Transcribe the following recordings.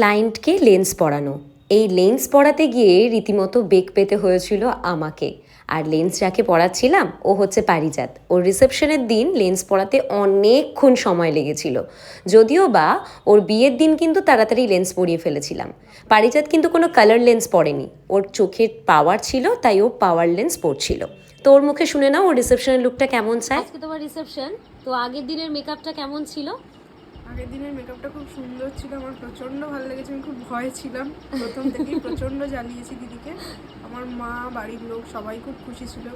ক্লায়েন্টকে লেন্স পরানো। এই লেন্স পরাতে গিয়ে রীতিমতো বেগ পেতে হয়েছিল আমাকে। আর লেন্স যাকে পড়াচ্ছিলাম ও হচ্ছে পারিজাত। ওর রিসেপশনের দিন লেন্স পরাতে অনেকক্ষণ সময় লেগেছিল। যদিও বা ওর বিয়ের দিন কিন্তু তাড়াতাড়ি লেন্স পরিয়ে ফেলেছিলাম। পারিজাত কিন্তু কোনো কালার লেন্স পরেনি। ওর চোখের পাওয়ার ছিল, তাই ও পাওয়ার লেন্স পরছিল। তো ওর মুখে শুনে নাও, ওর রিসেপশনের লুকটা কেমন চায়? তোমার রিসেপশন? তো আগের দিনের মেকআপটা কেমন ছিল? আগের দিনের মেকআপটা খুব সুন্দর ছিল আমার প্রচণ্ড ভালো লেগেছে আমি খুব ভয় ছিলাম। প্রথম থেকেই প্রচণ্ড জ্বালিয়েছি দিদিকে। আমার মা বাড়ির লোক সবাই খুব খুশি ছিল।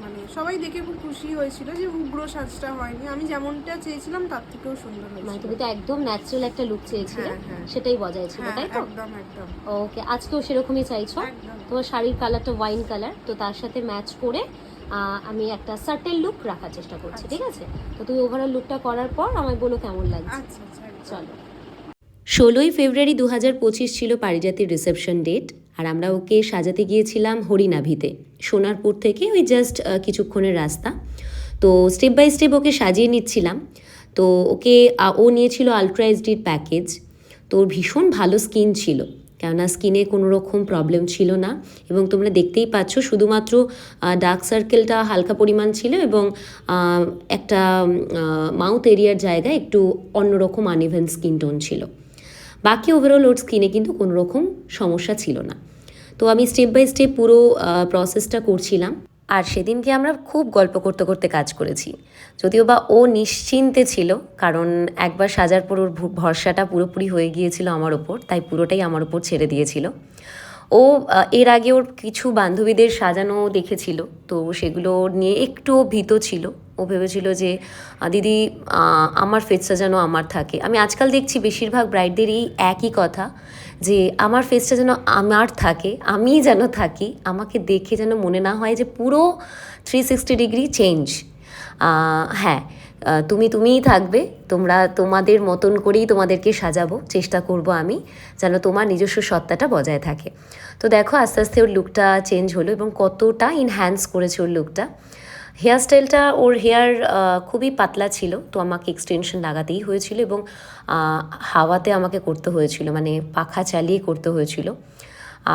মানে সবাই দেখে খুব খুশি হয়েছিল যে উগ্র সাজটা হয়নি। আমি যেমনটা চেয়েছিলাম তার থেকেও সুন্দর মানে হয়েছিল তুমি তো একদম ন্যাচারাল একটা লুক চেয়েছিলে হ্যাঁ, হ্যাঁ। সেটাই বজায় ছিল হ্যাঁ তাই তো? একদম একদম। ওকে আজকেও সেরকমই চাইছো? তোমার শাড়ির কালারটা ওয়াইন কালার তো তার সাথে ম্যাচ করে আমি একটা সার্টেন লুক রাখার চেষ্টা করছি ঠিক আছে? তো তুমি ওভারঅল লুকটা করার পর আমায় বলো কেমন লাগছে। আচ্ছা আচ্ছা চলো। ষোলোই ফেব্রুয়ারি দু হাজার পঁচিশ ছিল পারিজাতির রিসেপশন ডেট আর আমরা ওকে সাজাতে গিয়েছিলাম হরিনাভিতে সোনারপুর থেকে ওই জাস্ট কিছুক্ষণের রাস্তা। তো স্টেপ বাই স্টেপ ওকে সাজিয়ে নিচ্ছিলাম। তো ওকে ও নিয়েছিল আলট্রা এইচডির প্যাকেজ তো ওর ভীষণ ভালো স্কিন ছিল। কেননা স্কিনে কোনো রকম প্রবলেম ছিল না এবং তোমরা দেখতেই পাচ্ছ শুধুমাত্র ডার্ক সার্কেলটা হালকা পরিমাণ ছিল এবং একটা মাউথ এরিয়ার জায়গায় একটু অন্যরকম আনইভেন স্কিন টোন ছিল। বাকি ওভারঅল ওর স্কিনে কিন্তু কোনো রকম সমস্যা ছিল না। তো আমি স্টেপ বাই স্টেপ পুরো প্রসেসটা করছিলাম। আর সেদিনকে আমরা খুব গল্প করতে করতে কাজ করেছি। যদিও বা ও নিশ্চিন্তে ছিল, কারণ একবার সাজার পর ওর ভরসাটা পুরোপুরি হয়ে গিয়েছিল আমার ওপর, তাই পুরোটাই আমার ওপর ছেড়ে দিয়েছিল। ও এর আগে ওর কিছু বান্ধবীদের সাজানো দেখেছিল, তো সেগুলো নিয়ে একটু ভীত ছিল। ও ভেবেছিল যে দিদি আমার ফেস সাজানো আমার থাকে। আমি আজকাল দেখছি বেশিরভাগ ব্রাইডদের এই একই কথা, যে, আমার ফেসটা যেন আমার থাকে, আমি যেন থাকি, আমাকে দেখে যেন মনে না হয় যে পুরো থ্রি সিক্সটি ডিগ্রি চেঞ্জ হ্যাঁ তুমি তুমিই থাকবে, তোমরা তোমাদের মতন করেই তোমাদেরকে সাজাবো, চেষ্টা করব আমি যেন তোমার নিজস্ব সত্তাটা বজায় থাকে। তো দেখো, আস্তে আস্তে ওর লুকটা চেঞ্জ হলো এবং কতটা ইনহ্যান্স করেছে ওর লুকটা হেয়ার স্টাইলটা ওর হেয়ার খুবই পাতলা ছিল, তো আমাকে এক্সটেনশন লাগাতেই হয়েছিল এবং হাওয়াতে আমাকে করতে হয়েছিল মানে পাখা চালিয়ে করতে হয়েছিল।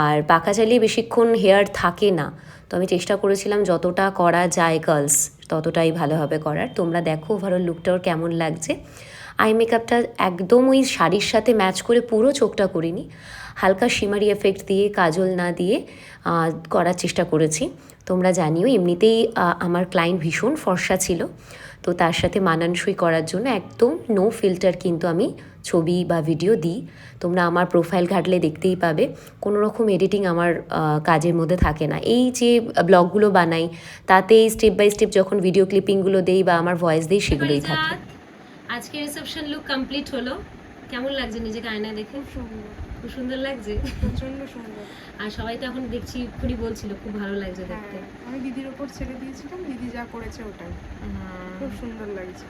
আর পাখা চালিয়ে বেশিক্ষণ হেয়ার থাকে না, তো আমি চেষ্টা করেছিলাম যতটা করা যায় গার্লস ততটাই ভালোভাবে করার। তোমরা দেখো ওভারঅল লুকটা ওর কেমন লাগছে। আই মেকআপটা একদম ওই শাড়ির সাথে ম্যাচ করে পুরো চোখটা করিনি। হালকা শিমারি এফেক্ট দিয়ে কাজল না দিয়ে করার চেষ্টা করেছি। তোমরা জানিও এমনিতেই আমার ক্লায়েন্ট ভীষণ ফর্সা ছিল। তো তার সাথে মানানসই করার জন্য একদম নো ফিল্টার কিন্তু আমি ছবি বা ভিডিও দিই। তোমরা আমার প্রোফাইল ঘাটলে দেখতেই পাবে। কোনো রকম এডিটিং আমার কাজের মধ্যে থাকে না। এই যে ব্লগগুলো বানাই তাতে স্টেপ বাই স্টেপ যখন ভিডিও ক্লিপিংগুলো দেই বা আমার ভয়েস দিই সেগুলোই থাকে। আজকে রিসেপশন লুক কমপ্লিট হলো। কেমন লাগছে নিজেকে আয়নায় দেখে? খুব সুন্দর। লাগছে? প্রচণ্ড সুন্দর। আর সবাই তো এখন দেখছি খুবই বলছিল খুব ভালো লাগছে দেখতে। হ্যাঁ আমি দিদির ওপর ছেড়ে দিয়েছিলাম দিদি যা করেছে ওটাই। হ্যাঁ, খুব সুন্দর লাগছে।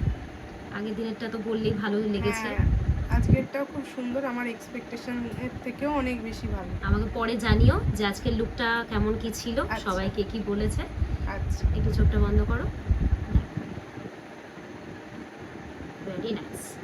আগের দিনেরটা তো বললেই ভালো লেগেছে। হ্যাঁ, আজকেরটাও খুব সুন্দর আমার এক্সপেকটেশন এর থেকেও অনেক বেশি ভালো। আমাকে পরে জানিও যে আজকের লুকটা কেমন কি ছিল আচ্ছা। সবাই কে কি বলেছে। আচ্ছা। একটু চোখটা বন্ধ করো। very nice